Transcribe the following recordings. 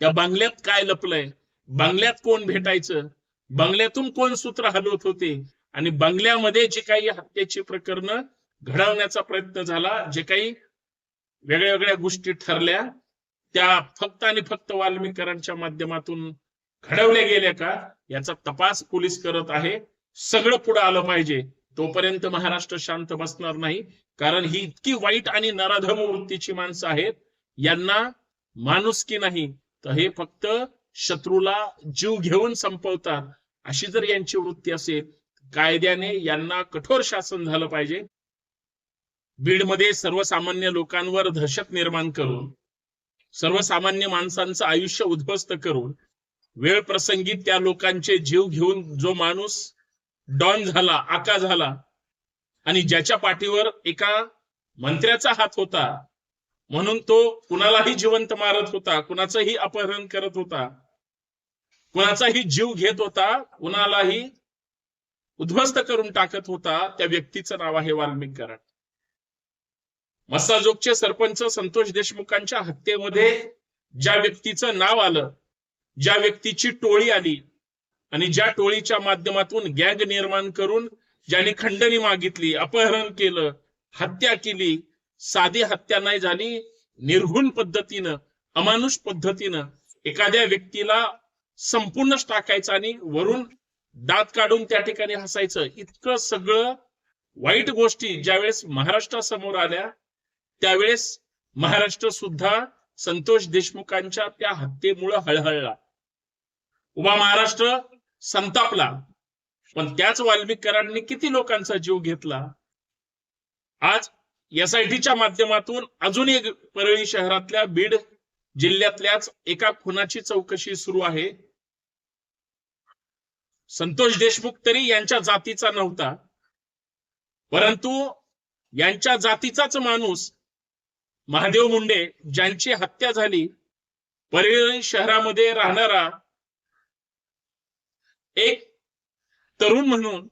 त्या बंगल्यात काय लपलंय? बंगल्यात कोण भेटायचं? बंगल्यातून कोण सूत्र हलवत होते? आणि बंगल्यामध्ये जे काही हत्येची प्रकरण घडवण्याचा प्रयत्न झाला जे काही वेगळ्या वेगळ्या गोष्टी ठरल्या त्या फक्त आणि फक्त वाल्मीकरांच्या माध्यमातून घडवल्या गेल्या का? याचा तपास पोलीस करत आहे. सगळं पुढे आलं पाहिजे. तोपर्यंत महाराष्ट्र शांत बसणार नाही. कारण ही इतकी वाईट आणि नराधम वृत्तीची माणसं आहेत. यांना माणुसकी नाही? तर हे फक्त शत्रूला जीव घेऊन संपवतात. अशी जर यांची वृत्ती असेल कायद्याने यांना कठोर शासन झालं पाहिजे. बीडमध्ये सर्वसामान्य लोकांवर दहशत निर्माण करून सर्वसामान्य माणसांचं आयुष्य उद्ध्वस्त करून वेळ प्रसंगी त्या लोकांचे जीव घेऊन जो माणूस डॉन झाला आका झाला आणि ज्याच्या पाठीवर एका मंत्र्याचा हात होता म्हणून तो कुणालाही जिवंत मारत होता कुणाचंही अपहरण करत होता कुणाचाही जीव घेत होता कुणालाही उद्ध्वस्त करून टाकत होता त्या व्यक्तीचं नाव आहे वाल्मिक कराड सरपंच संतोष देशमुखांच्या हत्येमध्ये ज्या व्यक्तीचं नाव आलं ज्या व्यक्तीची टोळी आली आणि ज्या टोळीच्या माध्यमातून गॅग निर्माण करून ज्याने खंडणी मागितली अपहरण केलं हत्या केली साधी हत्या नाही झाली निर्घुण पद्धतीनं अमानुष पद्धतीनं एखाद्या व्यक्तीला संपूर्णच टाकायचं आणि वरून दात काढून त्या ठिकाणी हसायचं. इतकं सगळं वाईट गोष्टी ज्यावेळेस महाराष्ट्रासमोर आल्या त्यावेळेस महाराष्ट्र सुद्धा संतोष देशमुखांच्या त्या हत्येमुळं हळहळला. उभा महाराष्ट्र संतापला. पण त्याच वाल्मिकरांनी किती लोकांचा जीव घेतला? आज एसआयटीच्या माध्यमातून अजून एक परळी शहरातल्या बीड जिल्ह्यातल्याच एका खुनाची चौकशी सुरू आहे. संतोष देशमुख तरी यांच्या जातीचा नव्हता. परंतु यांच्या जातीचाच माणूस महादेव मुंडे ज्यांची हत्या झाली परळी शहरामध्ये राहणारा एक तरुण म्हणून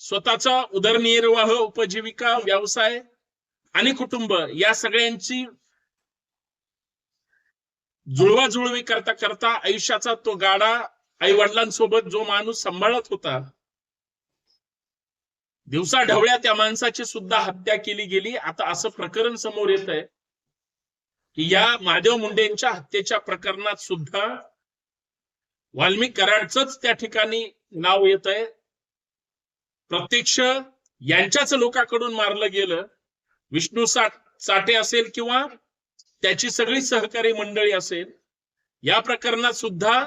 स्वतःचा उदरनिर्वाह उपजीविका व्यवसाय आणि कुटुंब या सगळ्यांची जुळवाजुळवी करता करता आयुष्याचा तो गाडा आई वडिलांसोबत जो माणूस सांभाळत होता दिवसा ढवळ्या त्या माणसाची सुद्धा हत्या केली गेली. आता असं प्रकरण समोर येत आहे की या महादेव मुंडेंच्या हत्येच्या प्रकरणात सुद्धा वाल्मिक कराडच त्या ठिकाणी नाव येत आहे. प्रत्यक्ष यांच्याच लोकांकडून मारलं गेलं. विष्णू साठे असेल किंवा त्याची सगळी सहकारी मंडळी असेल या प्रकरणात सुद्धा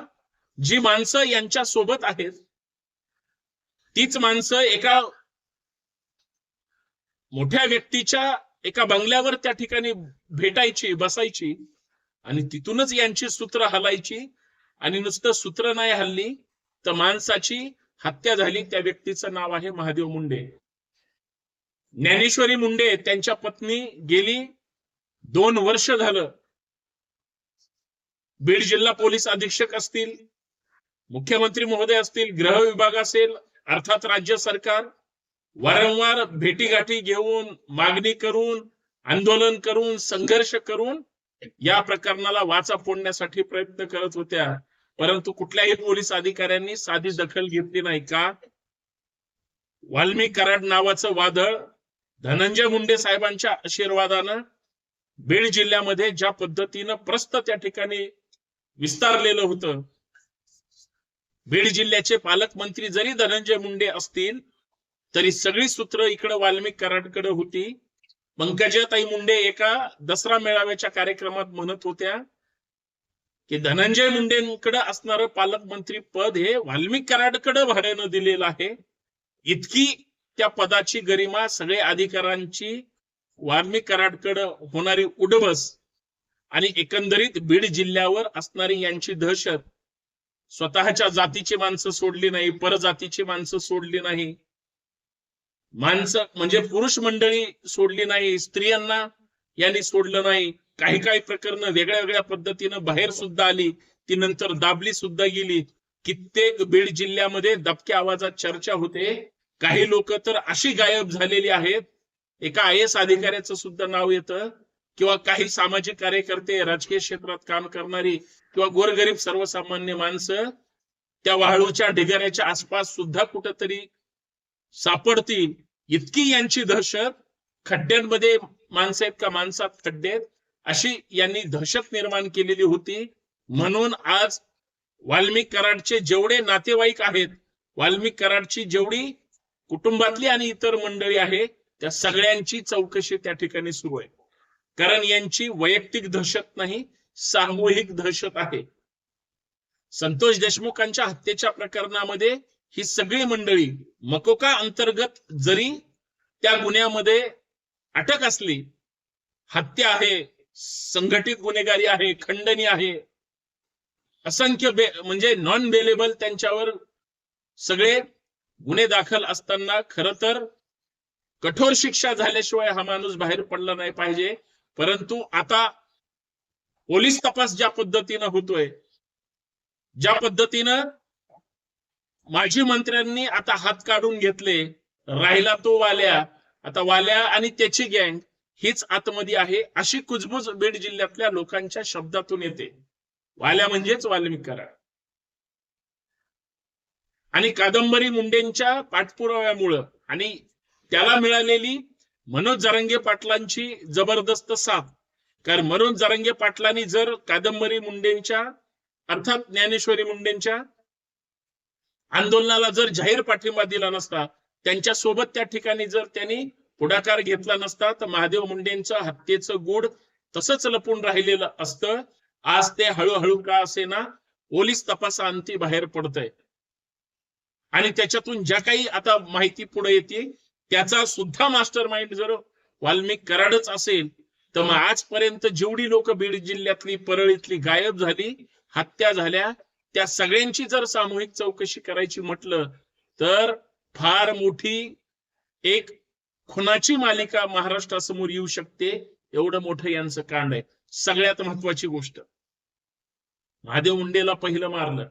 जी माणसं यांच्या सोबत आहेत तीच माणसं एका मोठ्या व्यक्तीच्या एका बंगल्यावर त्या ठिकाणी भेटायची बसायची आणि तिथूनच यांची सूत्र हलायची आणि नुसतं सूत्र नाही हल्ली तर माणसाची हत्या झाली. त्या व्यक्तीचं नाव आहे महादेव मुंडे. ज्ञानेश्वरी मुंडे त्यांच्या पत्नी गेली. दोन वर्ष झालं. बीड जिल्हा पोलीस अधीक्षक असतील मुख्यमंत्री महोदय असतील गृह विभाग असेल अर्थात राज्य सरकार वारंवार भेटीगाठी घेऊन मागणी करून आंदोलन करून संघर्ष करून या प्रकरणाला वाचा फोडण्यासाठी प्रयत्न करत होत्या. परंतु कुठल्याही पोलीस अधिकाऱ्यांनी साधी दखल घेतली नाही का? वाल्मी कराड नावाचं वादळ धनंजय मुंडे साहेबांच्या आशीर्वादानं बीड जिल्ह्यामध्ये ज्या पद्धतीनं प्रस्त त्या ठिकाणी विस्तारलेलं होतं बीड जिल्ह्याचे पालकमंत्री जरी धनंजय मुंडे असतील तरी सगळी सूत्र इकडं वाल्मिक कराडकडे होती. पंकजाताई मुंडे एका दसरा मेळाव्याच्या कार्यक्रमात म्हणत होत्या की धनंजय मुंडेंकडे असणारं पालकमंत्री पद हे वाल्मिक कराडकडे भाड्यानं दिलेलं आहे. इतकी त्या पदाची गरिमा सगळे अधिकारांची वाल्मिक कराडकड होणारी उडबस आणि एकंदरीत बीड जिल्ह्यावर असणारी यांची दहशत. स्वतःच्या जातीची माणसं सोडली नाही परजातीची माणसं सोडली नाही. माणसं म्हणजे पुरुष मंडळी सोडली नाही स्त्रियांना यांनी सोडलं नाही. काही काही प्रकरण वेगळ्या वेगळ्या पद्धतीनं बाहेर सुद्धा आली ती नंतर दाबली सुद्धा गेली. कित्येक बीड जिल्ह्यामध्ये दबक्या आवाजात चर्चा होते. काही लोक तर अशी गायब झालेली आहेत एका आय एस अधिकाऱ्याचं सुद्धा नाव येतं किंवा काही सामाजिक कार्यकर्ते राजकीय क्षेत्रात काम करणारी किंवा गोरगरीब सर्वसामान्य माणसं त्या वाळूच्या ढिगाऱ्याच्या आसपास सुद्धा कुठंतरी सापडतील. इतकी यांची दहशत खड्ड्यांमध्ये माणसं आहेत का माणसात खड्डे आहेत? अशी यांनी दहशत निर्माण केलेली होती. म्हणून आज वाल्मिक कराडचे जेवढे नातेवाईक आहेत वाल्मिक कराडची जेवढी कुटुंबातली आणि इतर मंडळी आहे त्या सगळ्यांची चौकशी त्या ठिकाणी सुरू आहे. कारण यांची वैयक्तिक दहशत नाही सामूहिक दहशत आहे. संतोष देशमुखांच्या हत्येच्या प्रकरणामध्ये ही सगळी मंडळी मकोका अंतर्गत जरी त्या गुन्ह्यामध्ये अटक असली हत्या आहे संघटित गुन्हेगारी आहे खंडणी आहे असंख्य बे म्हणजे नॉन बेलेबल त्यांच्यावर सगळे गुन्हे दाखल असताना खर तर कठोर शिक्षा झाल्याशिवाय हा माणूस बाहेर पडला नाही पाहिजे. परंतु आता पोलीस तपास ज्या पद्धतीनं होतोय ज्या पद्धतीनं माजी मंत्र्यांनी आता हात काढून घेतले राहिला तो वाल्या आता वाल्या आणि त्याची गँग हीच आतमध्ये आहे अशी कुजबुज बीड जिल्ह्यातल्या लोकांच्या शब्दातून येते. वाल्या म्हणजेच वाल्मिक कराड आणि कादंबरी मुंडेंच्या पाठपुराव्यामुळं आणि त्याला मिळालेली मनोज जरंगे पाटलांची जबरदस्त साथ. कारण मनोज जरंगे पाटलांनी जर कादंबरी मुंडेंच्या अर्थात ज्ञानेश्वरी मुंडेंच्या आंदोलनाला जर जाहीर पाठिंबा दिला नसता त्यांच्यासोबत त्या ठिकाणी जर त्यांनी पुढाकार घेतला नसता तर महादेव मुंडेंचं हत्येचं गुढ तसंच लपून राहिलेलं असतं. आज ते हळूहळू का असेना पोलीस तपासाअंती बाहेर पडतंय. आणि त्याच्यातून ज्या काही आता माहिती पुढे येते त्याचा सुद्धा मास्टर माइंड जर वाल्मिक कराडच असेल तर मग आजपर्यंत जेवढी लोक बीड जिल्ह्यातली परळीतली गायब झाली हत्या झाल्या त्या सगळ्यांची जर सामूहिक चौकशी करायची म्हटलं तर फार मोठी एक खुनाची मालिका महाराष्ट्रासमोर येऊ शकते एवढं मोठं यांचं कांड आहे. सगळ्यात महत्वाची गोष्ट महादेव मुंडेला पहिलं मारलं.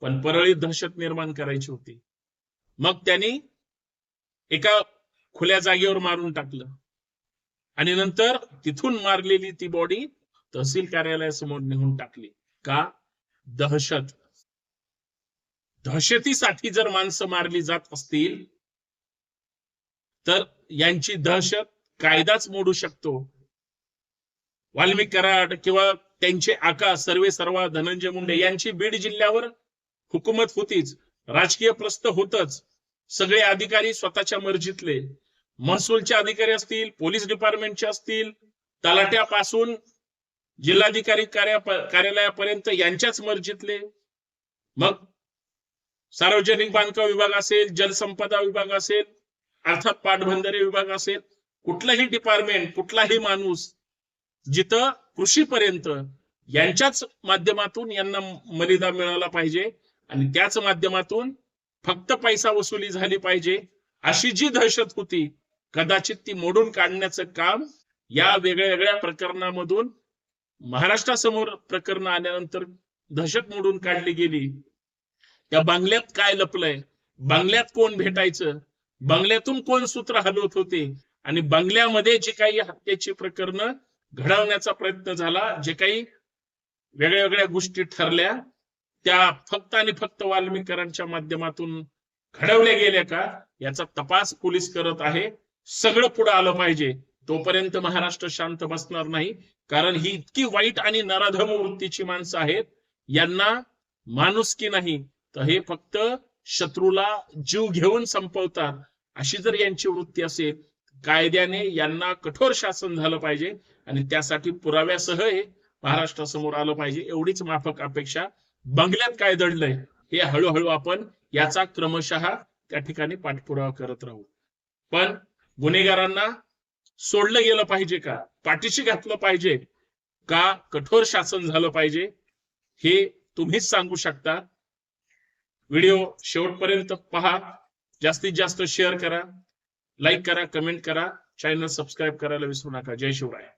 पण परळीत दहशत निर्माण करायची होती. मग त्यांनी एका खुल्या जागेवर मारून टाकलं. आणि नंतर तिथून मारलेली ती बॉडी तहसील कार्यालयासमोर नेऊन टाकली. का? दहशत. दहशतीसाठी जर माणसं मारली जात असतील तर यांची दहशत कायदाच मोडू शकतो. वाल्मिक कराड किंवा त्यांचे आका सर्वे सर्वा धनंजय मुंडे यांची बीड जिल्ह्यावर हुकूमत होतीच राजकीय प्रस्त होतच. सगळे अधिकारी स्वतःच्या मर्जीतले. महसूलचे अधिकारी असतील पोलीस डिपार्टमेंटचे असतील तलाट्यापासून जिल्हाधिकारी कार्यालयापर्यंत यांच्याच मर्जीतले. मग सार्वजनिक बांधकाम विभाग असेल जलसंपदा विभाग असेल अर्थात पाटबंधारे विभाग असेल कुठलंही डिपार्टमेंट कुठलाही माणूस जिथं कृषीपर्यंत यांच्याच माध्यमातून यांना मर्यादा मिळाला पाहिजे. आणि त्याच माध्यमातून फक्त पैसा वसुली झाली पाहिजे अशी जी दहशत होती कदाचित ती मोडून काढण्याचं काम या वेगळ्या वेगळ्या प्रकरणामधून महाराष्ट्रासमोर प्रकरण आल्यानंतर दहशत मोडून काढली गेली. त्या बांगल्यात काय लपलंय? बांगल्यात कोण भेटायचं? बंगल्यातून कोण सूत्र हलवत होते? आणि बंगल्यामध्ये जे काही हत्येची प्रकरण घडवण्याचा प्रयत्न झाला जे काही वेगळ्या वेगळ्या गोष्टी ठरल्या त्या फक्त आणि फक्त वाल्मिकरांच्या माध्यमातून घडवल्या गेल्या का याचा तपास पोलीस करत आहे. सगळं पुढे आलं पाहिजे. तोपर्यंत महाराष्ट्र शांत बसणार नाही. कारण ही इतकी वाईट आणि नराधम वृत्तीची माणसं आहेत. यांना माणुसकी नाही? तर हे फक्त शत्रूला जीव घेऊन संपवतात. अशी जर यांची वृत्ती असेल कायद्याने यांना कठोर शासन झालं पाहिजे. आणि त्यासाठी पुराव्यासह हे महाराष्ट्रासमोर आलं पाहिजे. एवढीच माफक अपेक्षा बंगल्यात काय दडलंय हे हळूहळू आपण याचा क्रमशः त्या ठिकाणी पाठपुरावा करत राहू. पण गुन्हेगारांना सोडलं गेलं पाहिजे का? पाठीशी घातलं पाहिजे का? कठोर शासन झालं पाहिजे? हे तुम्हीच सांगू शकता. व्हिडिओ शेवटपर्यंत पहा. जास्तीत जास्त शेअर करा. लाईक करा कमेंट करा. चॅनल सबस्क्राईब करायला विसरू नका. जय शिवराय.